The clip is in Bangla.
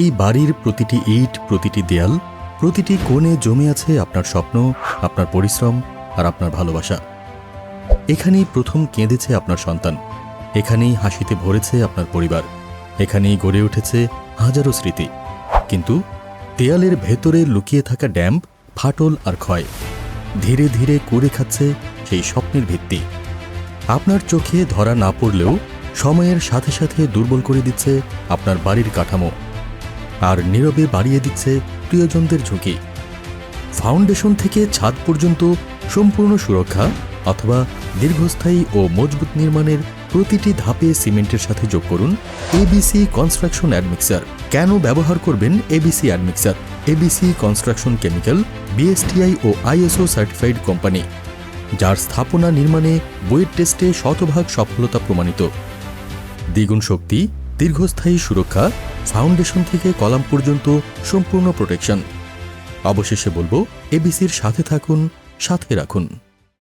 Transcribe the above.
এই বাড়ির প্রতিটি ইট, প্রতিটি দেয়াল, প্রতিটি কোণে জমে আছে আপনার স্বপ্ন, আপনার পরিশ্রম আর আপনার ভালোবাসা। এখানেই প্রথম কেঁদেছে আপনার সন্তান। এখানেই হাসিতে ভরেছে আপনার পরিবার। এখানেই গড়ে উঠেছে হাজারো স্মৃতি। কিন্তু দেয়ালের ভেতরে লুকিয়ে থাকা ড্যাম্প, ফাটল আর ক্ষয়, ধীরে ধীরে করে খাচ্ছে সেই স্বপ্নের ভিত্তি। আপনার চোখে ধরা না পড়লেও সময়ের সাথে সাথে দুর্বল করে দিচ্ছে আপনার বাড়ির কাঠামো। আর নীরবে বাড়িয়ে দিচ্ছে প্রিয়জনদের ঝুঁকি। ফাউন্ডেশন থেকে ছাদ পর্যন্ত সম্পূর্ণ সুরক্ষা অথবা দীর্ঘস্থায়ী ও মজবুত নির্মাণের প্রতিটি ধাপে সিমেন্টের সাথে যোগ করুন এবিসি কনস্ট্রাকশন অ্যাডমিক্সার কেন ব্যবহার করবেন ABC admixture ABC construction chemical BSTI ও আইএসও সার্টিফাইড কোম্পানি, যার স্থাপনা নির্মাণে বইয়ের টেস্টে শতভাগ সফলতা প্রমাণিত। দ্বিগুণ শক্তি দীর্ঘস্থায়ী সুরক্ষা, ফাউন্ডেশন থেকে কলাম পর্যন্ত সম্পূর্ণ প্রোটেকশন। অবশেষে বলব এবিসির সাথে থাকুন, সাথে রাখুন।